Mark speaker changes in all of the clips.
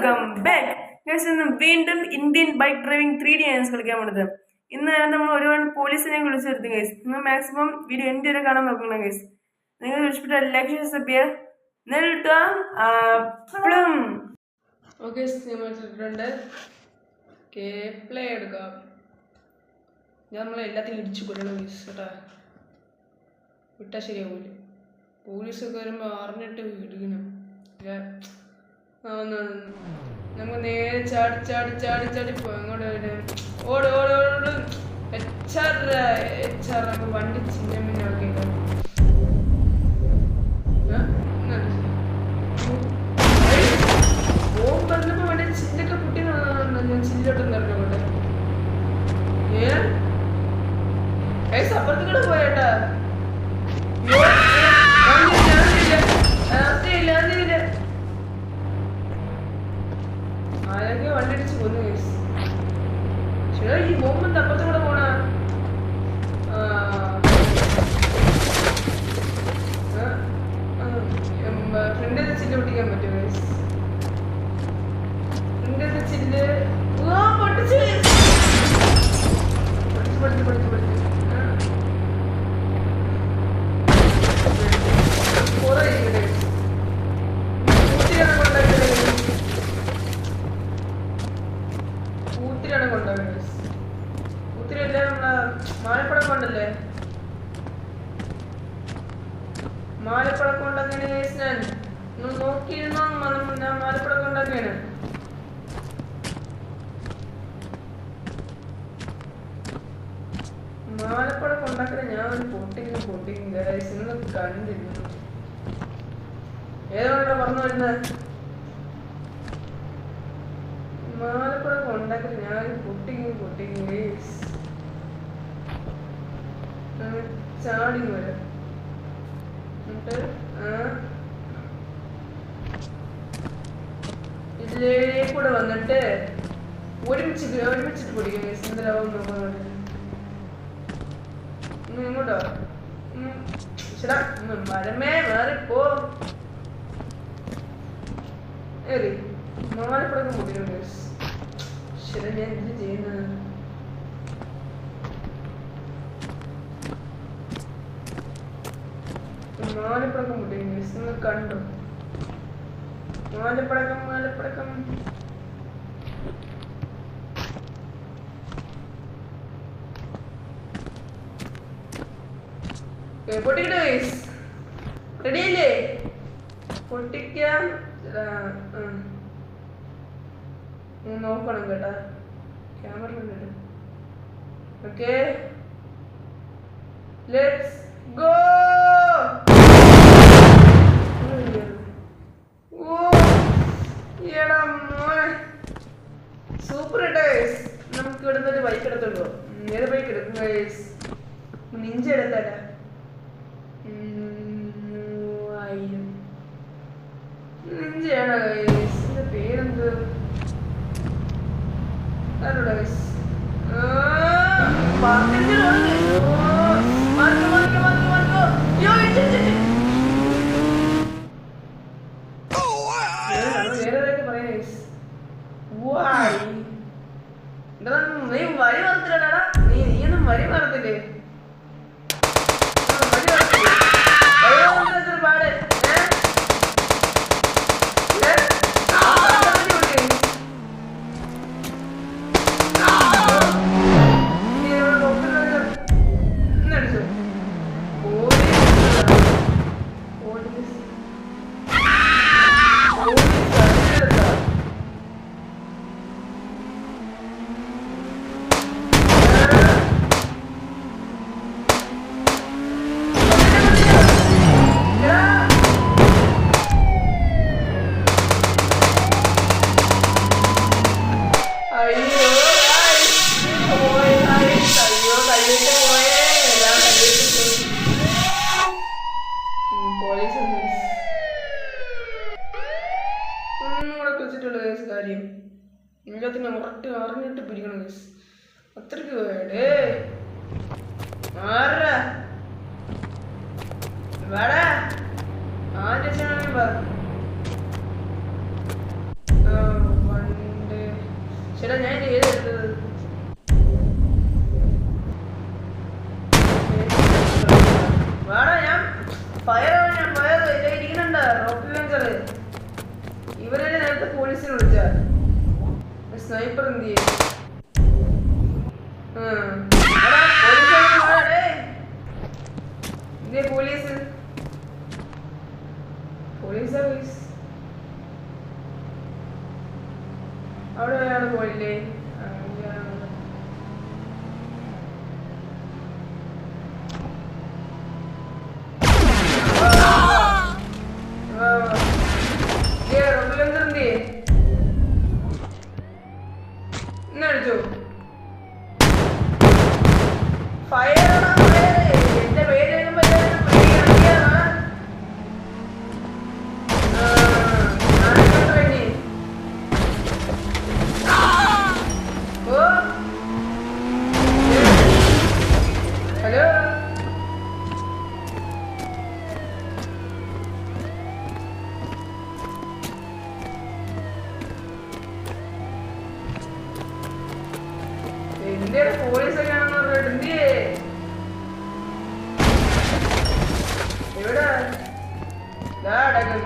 Speaker 1: Welcome back guys ഇന്ന് വീണ്ടും Indian bike driving three D ആണ് കളിക്കാൻ പോണത് ഇന്ന് നമ്മൾ ഒരുപാട് പോലീസിനെ വിളിച്ചു വരുത്തും ഗൈസ് നിങ്ങൾ മാക്സിമം വീഡിയോ എന്റെ വരെ കാണാൻ നോക്കണം ഗൈസ് നിങ്ങൾ ഇഷ്ടപ്പെട്ട ലക്ഷ്യം സഭ്യ നെൽട്ടും
Speaker 2: ഓക്കെ എടുത്തിട്ടുണ്ട് കേ പ്ലേ എടുക്കാം. ഞാൻ നമ്മളെ എല്ലാത്തിനും ഇടിച്ചു കൊല്ലണം ഗൈസ് കേട്ടാ. വിട്ടാൽ ശരിയാവൂല. പോലീസൊക്കെ വരുമ്പോൾ അറിഞ്ഞിട്ട് ഇടുകണം നമുക്ക് നേരെ ചാടി ചാടി ചാടി ചാടി പോയി. ഓട് ഓട് ഓട് നമുക്ക് വണ്ടി ചിന്ന മിന്നൊക്കെ பயன்படுத்த ഏതാണ് പറഞ്ഞു വരുന്നത് മാലപ്പടക്കം ഉണ്ടാക്കുന്ന ഞാൻ ഒരു പൊട്ടിങ് പൊട്ടിങ് ഗൈസ് ചാടി വരാം വന്നിട്ട് ഒരുമിച്ച് ഒരുമിച്ചിട്ട് പിടിക്കും എന്തിനാവും ഇങ്ങോട്ടോ ശരാ മരമേ മാറിപ്പോ ഏറി മാലപ്പടക്കം പൊട്ടിക്കുന്നു ശരി ഞാൻ എന്ത് ചെയ്യുന്നത്? മാലപ്പടക്കം പൊട്ടിക്കുന്നു നിങ്ങൾ കണ്ടോ? മാലപ്പടക്കം Okay, പൊട്ടിക്കട്ടെ റെഡിയല്ലേ പൊട്ടിക്കാം. നോക്കണം കേട്ടാ. ക്യാമറ കേട്ടോ ഓക്കെ. Let's go super. നമുക്ക് ഇവിടുന്ന് ഒരു ബൈക്ക് എടുത്തുണ്ടോ ഏത് ബൈക്ക് എടുക്കും നിഞ്ച എടുത്താട്ടാ പേരെന്ത്? നീ വരി മറത്തില്ലടാ നീ എല്ലാത്തിനും ഉറട്ട് അറിഞ്ഞിട്ട് പിരിക്കണം ഗൈസ് അത്രയ്ക്ക് ആരാ ഞാൻ ഏതെടുത്തത് ഞാൻ ഫയറാണ് ഞാൻ ഫയർ ഇരിക്കുന്നുണ്ട്. Rocky venture sempre um dia. എന്നാ വിളിച്ചു ഫയർ നാടകം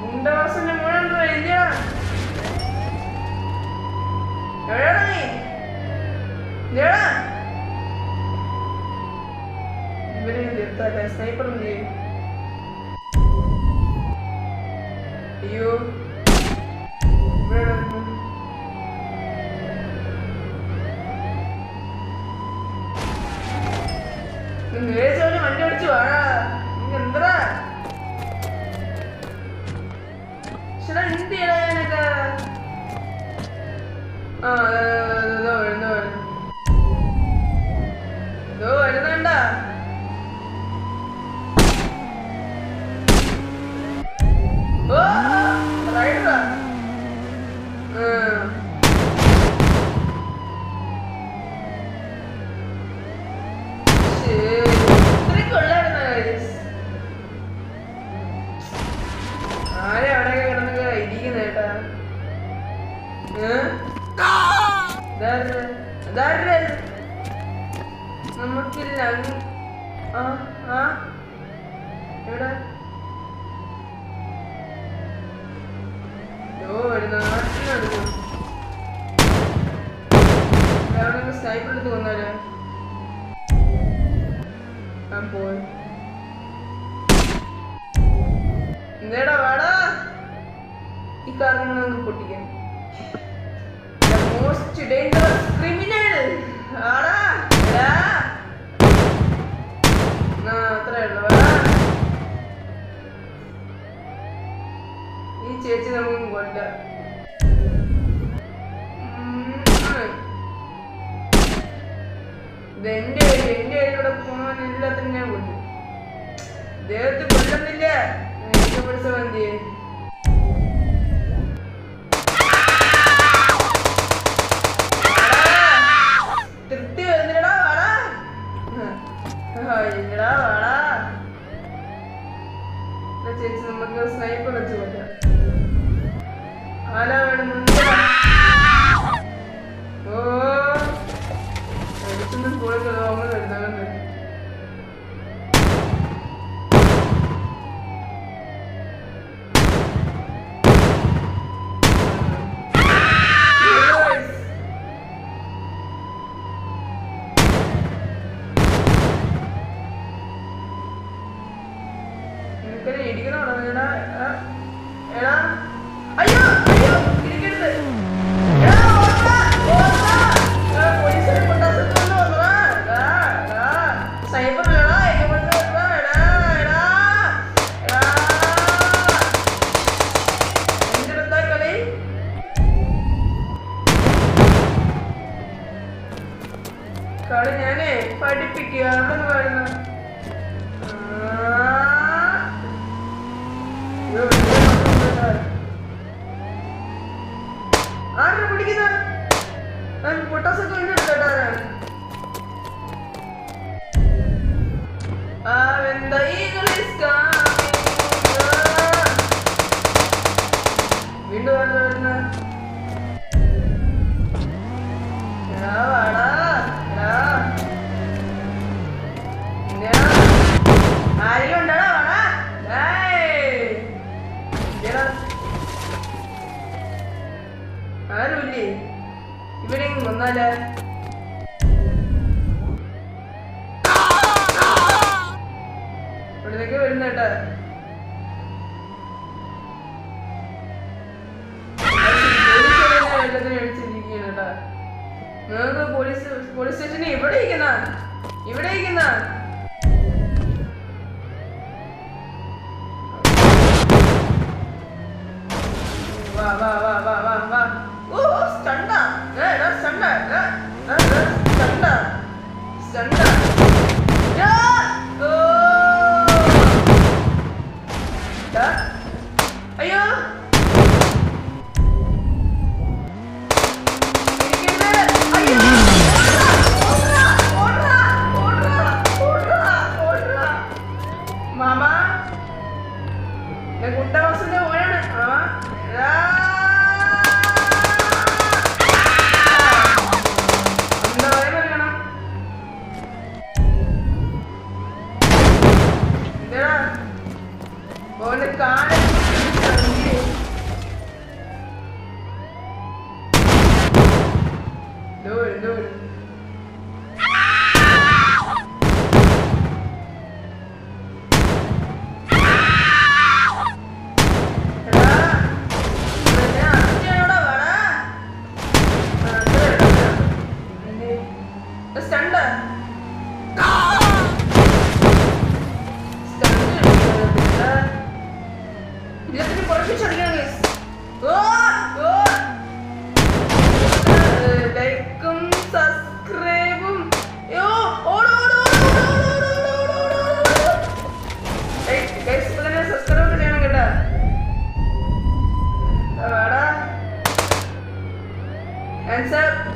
Speaker 2: മുണ്ടാസിന് മുഴുവൻ ഇല്ല എവിടെയാണ് നീ ഇല്ലടാ ഇവരെ നിർത്താതെ സ്നൈപ്പർ എന്ത് ചെയ്യും അയ്യോ നേരെ വണ്ടി ഓടിച്ചു വാടാ. uh, സൈക്കിൾ എടുത്ത് കൊന്നാലോ ഞാൻ പോയി. എന്തേടാ വേടാ? ഈ കറങ്ങണമെന്ന് പൊട്ടിക്കാൻ മോസ്റ്റ് ഡേഞ്ചറസ് ക്രിമിനൽ ആടാ അത്ര ഉള്ളു നമുക്കും കൊണ്ട് എന്റെ എന്റെ കയ്യിലൂടെ പോകാൻ ഞാൻ കൊണ്ടു ദേഹത്ത് കൊല്ലുന്നില്ല. നിനക്ക് പഠിച്ചവന്തിയേ ഇവിടെ നിന്നാൽ ഇവിടേക്ക് വരുന്നേട്ട് നിങ്ങൾക്ക് പോലീസ് പോലീസ് സ്റ്റേഷനിൽ ഇവിടെ ഇരിക്കുന്ന? ഇവിടെ ഇരിക്കുന്ന? വാ വാ. 잔다. 야! 어! 자, 아야! Alright, sir.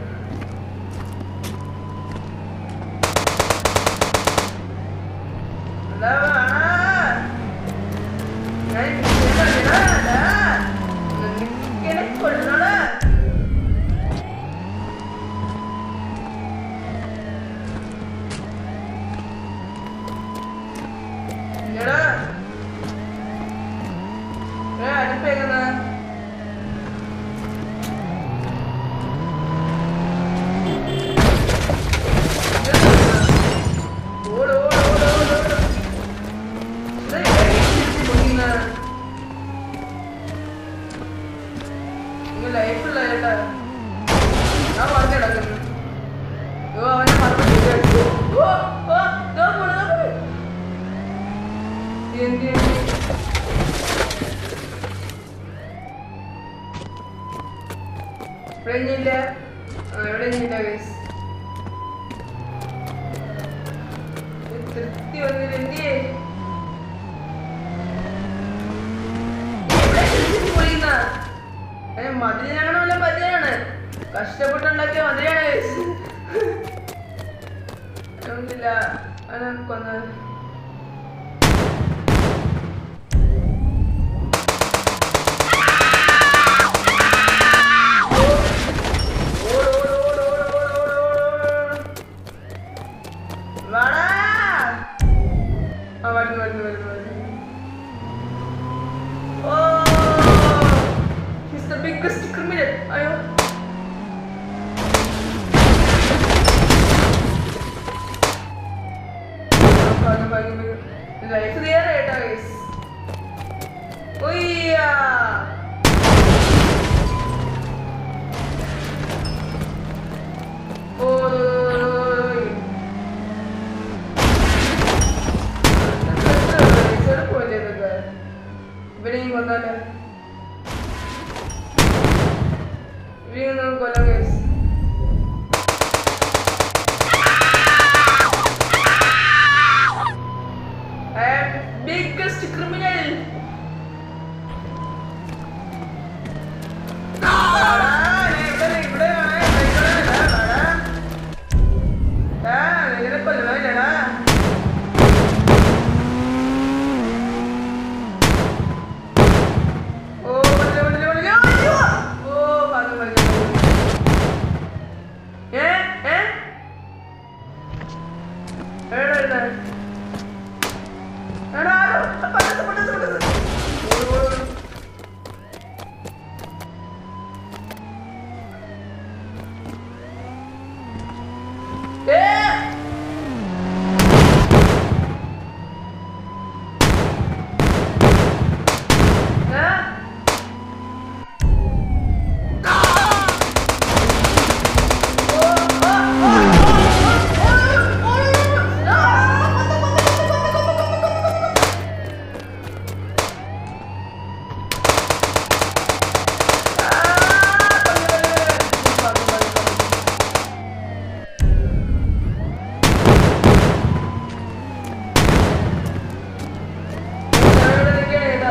Speaker 2: చనిపోయి కదా. മതിലിനാണോ അല്ല പതിലാണ് കഷ്ടപ്പെട്ടുണ്ടാക്കിയ മതിലാണ് കൊന്നു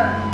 Speaker 1: Yeah.